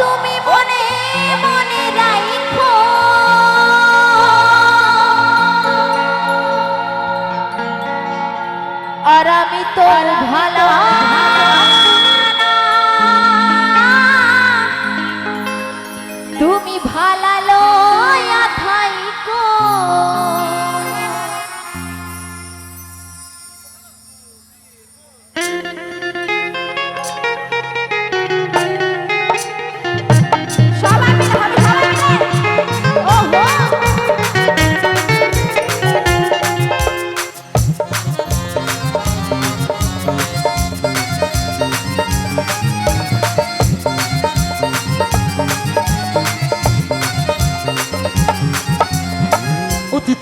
তুমি মনে মনে আর আমি তোর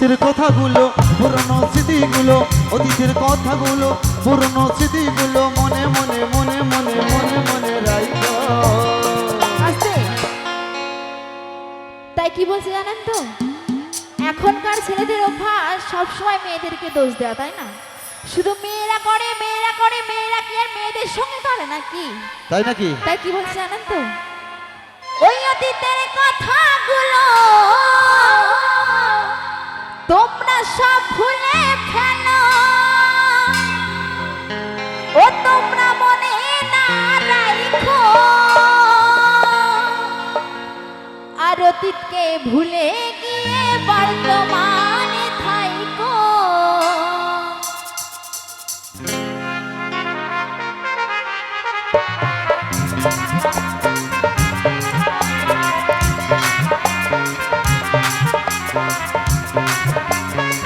অতীতের কথাগুলো পুরনো স্মৃতিগুলো অতীতের কথাগুলো পুরনো স্মৃতিগুলো মনে মনে মনে মনে মনে মনে রাখো তাই কি বলছে জানেন তো? এখনকার ছেলেদের অভ্যাস সবসময় মেয়েদেরকে দোষ দেওয়া তাই না? শুধু মেয়েরা করে মেয়েরা করে মেয়েরা কি আর মেয়েদের সঙ্গে করে নাকি? তাই নাকি? তাই কি বলছে জানেন তো? ওই অতীতের কথাগুলো তোমরা সব ভুলে ফেলো। ও তোমরা মনে না আর অতীতকে ভুলে Bye.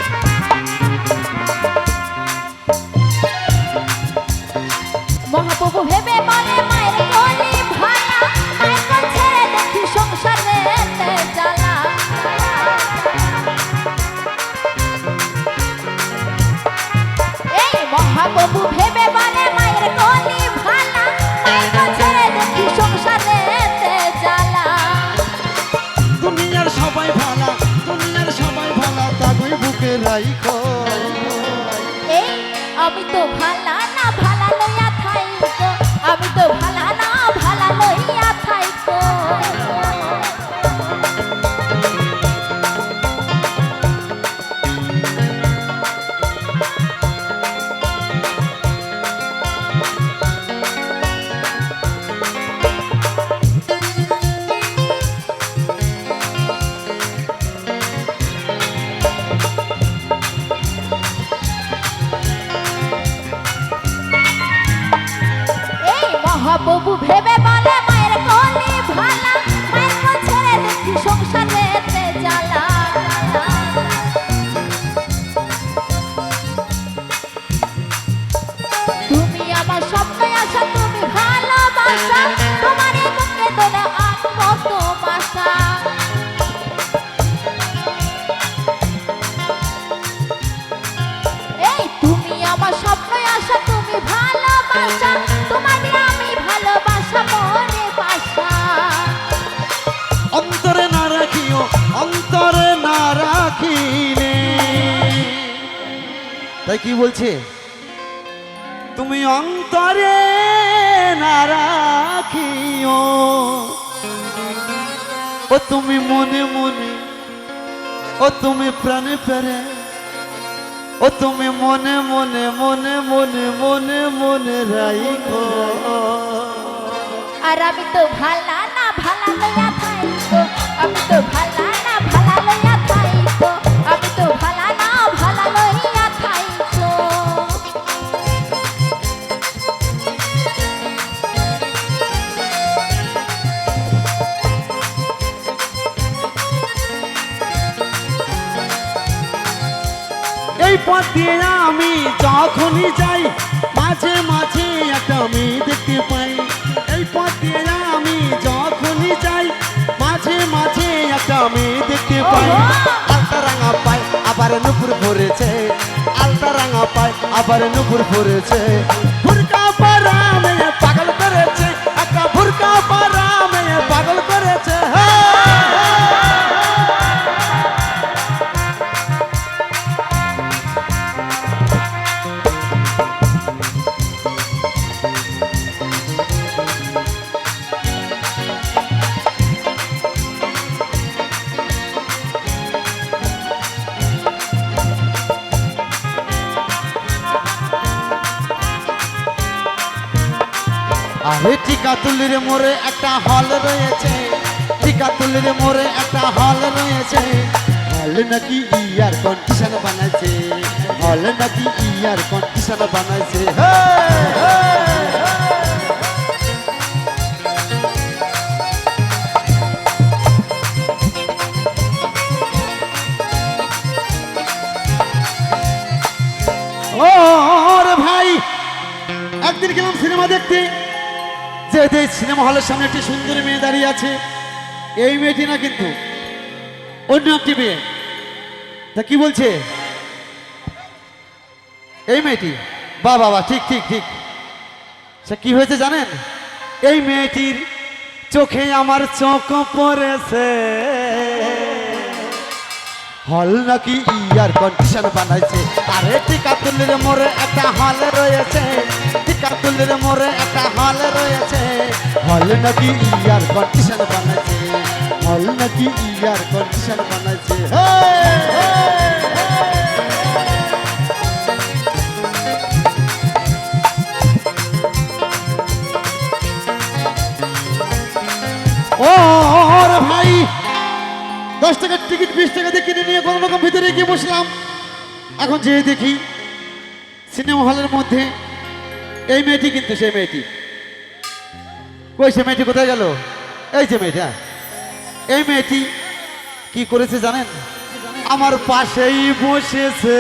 মহাপ্রভু ভেবে বলে তাই কি বলছে? তুমি অন্তরে না রাখিও। ও তুমি মনে মনে ও তুমি প্রাণে প্রাণে ও তুমি মনে মনে মনে মনে মনে মনে রাইখো। আর আমি তো ভালা না ভালা লইয়া যাই মাঝে মাঝে একটা মেয়ে দেখতে পাই। এই পথ আমি যখনই যাই মাঝে মাঝে একটা মেয়ে দেখতে পাই! আলতা রাঙা পাই আবার নুপুর ভরেছে। আলতা রাঙা পাই আবার নুপুর ভরেছে। আরে টিকাতুলির মোড়ে একটা হল রয়েছে। টিকাতুলির মোড়ে একটা হল রয়েছে। হল নাকি ইয়ার কন্ডিশন বানাইছে। হল নাকি ইয়ার কন্ডিশন বানাইছে। ও ভাই, একদিন গেলাম সিনেমা দেখতে? যে সিনেমা হলের সামনে একটি সুন্দর মেয়ে দাঁড়িয়ে আছে। এই মেয়েটি না কিন্তু অন্য একটি মেয়ে। তা কি বলছে? এই মেয়েটি? বা বাবা ঠিক ঠিক ঠিক। সে কি হয়েছে জানেন? এই মেয়েটির চোখে আমার চোখ পড়েছে। হল নাকি ইয়ার কন্ডিশন বানাইছে আরে টিকাতুলির মোড়ে একটা হল রয়েছে টিকাতুলির মোড়ে একটা হল রয়েছে হল নাকি ইয়ার কন্ডিশন বানাইছে হল নাকি ইয়ার কন্ডিশন বানাইছে ও ভাই দশ টিকিট বিশ টাকা দিয়ে কিনে নিয়ে কোনো রকম ভিতরে গিয়ে বসলাম। এখন যেয়ে দেখি সিনেমা হলের মধ্যে এই মেয়েটি কিন্তু সেই মেয়েটি। কই সে মেয়েটি কোথায় গেল? এই যে মেয়েটা। এই মেয়েটি কি করেছে জানেন? আমার পাশেই বসেছে।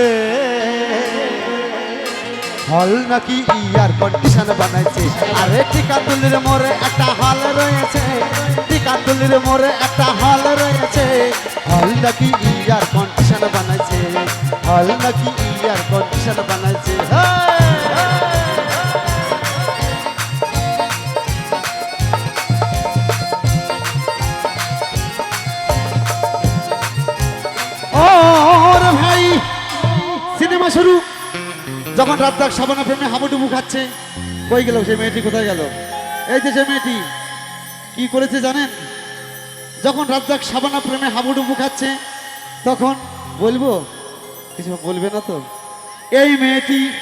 হল নাকি ইয়ার কন্ডিশন বানাইছে। আরে টিকাতুলির মোড়ে একটা হল রয়েছে। টিকাতুলির মোড়ে একটা হল রয়েছে। হল নাকি ইয়ার কন্ডিশন বানাইছে? হল নাকি ইয়ার কন্ডিশন বানাইছে? ভাই, সিনেমা শুরু। যখন রাত দাগ সাবানা প্রেমে হাবুডুবু খাচ্ছে, কই গেল সেই মেয়েটি, কোথায় গেল? এই যে সে মেয়েটি, কি করেছে জানেন? যখন দাগ সাবানা প্রেমে হাবুডুবু খাচ্ছে তখন বলব কিছু বলবে না তো? এই মেয়েটি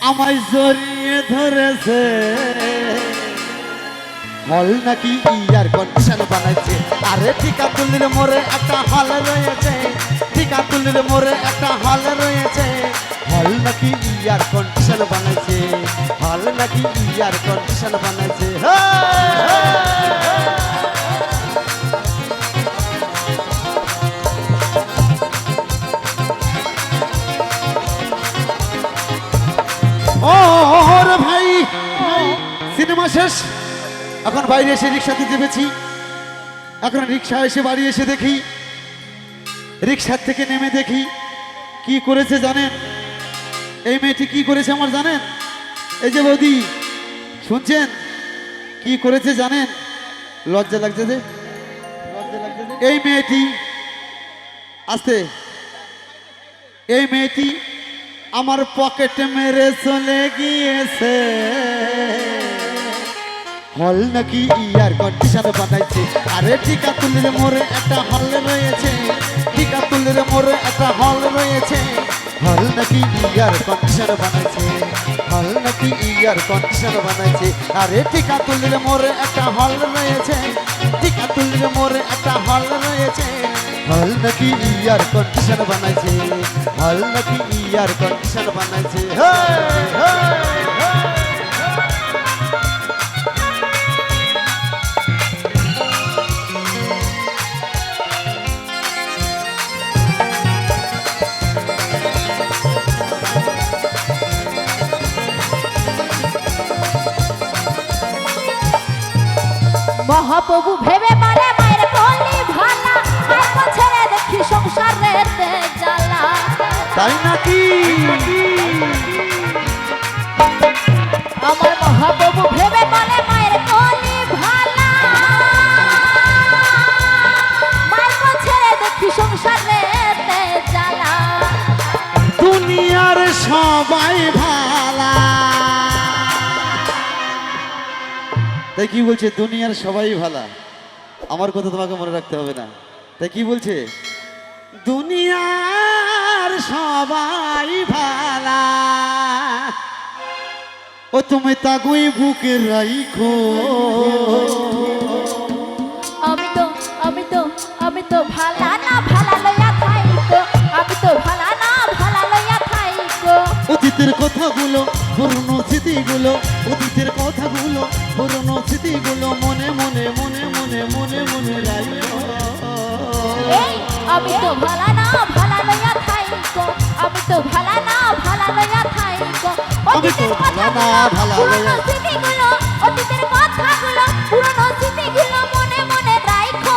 আমায় জড়িয়ে ধরেছে। হল নাকি ইয়ার কন্ডিশন বানাইছে? আরে টিকাতুলির মোড়ে একটা হল রয়েছে। টিকাতুলির মোড়ে একটা হল রয়েছে। হল নাকি ইয়ার কন্ডিশন বানাইছে? হল নাকি ইয়ার কন্ডিশন বানাইছে? হে, শেষ। এখন বাইরে এসে রিক্সাতে চেপেছি। এখন রিক্সা এসে বাড়ি এসে দেখি। রিক্সার থেকে নেমে দেখি। কি করেছে জানেন? এই মেয়েটি কি করেছে আমার জানেন? এই যে বৌদি, শুনছেন? কি করেছে জানেন? লজ্জা লাগছে যে? এই মেয়েটি আস্তে। এই মেয়েটি আমার পকেটে মেরে চলে গিয়েছে। হল নাকি ইয়ার কন্ডিশন বানাইছে। আরে টিকা তুলির মোড়ে একটা হল রয়েছে। টিকা তুলির মোড়ে একটা হল রয়েছে। হল নাকি ইয়ার কন্ডিশন বানাইছে। হল নাকি ইয়ার কন্ডিশন বানাইছে। আরে টিকা তুলির মোড়ে একটা হল রয়েছে। টিকা তুলির মোড়ে একটা হল রয়েছে। হল নাকি ইয়ার কন্ডিশন বানাইছে। হল নাকি ইয়ার কন্ডিশন বানাইছে। হে হে তাই কি বলছে দুনিয়ার সবাই ভালা আমার কথা তোমাকে মনে রাখতে হবে না। তাই কি বলছে? দুনিয়ার সবাই ভালা ও তুমি তাগুই বুকে রাইখো। আমি তো আমি তো আমি তো ভালা না ভালা লইয়া থাইকো আমি তো ভালা না ভালা লইয়া থাইকো অতীতের কথাগুলো পুরনো স্মৃতিগুলো অতীতের কথাগুলো পুরনো স্মৃতিগুলো মনে মনে মনে মনে মনে মনে রাইখো আমি তো ভালা না ভালা লইয়া থাইকো। আমি তো ভালা না ভালা লইয়া থাইকো। আমি তো ভালা না ভালা লইয়া- স্মৃতিগুলো অতীতের কথাগুলো পুরনো স্মৃতিগুলো মনে মনে রাইখো।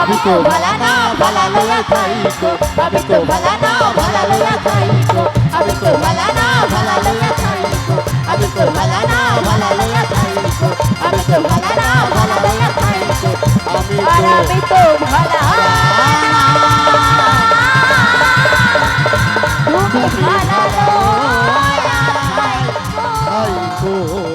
আমি তো ভালা না ভালা লইয়া থাইকো। আমি তো ভালা না ভালা লইয়া থাইকো। আমি তো ভালা না ভালা লইয়া তো ভালো না ভালো লয়া খাইছো আমি তো ভালো না ভালো লয়া খাইছো আমি আর আমি তো ভালো তুমি ভালো লয়া খাইছো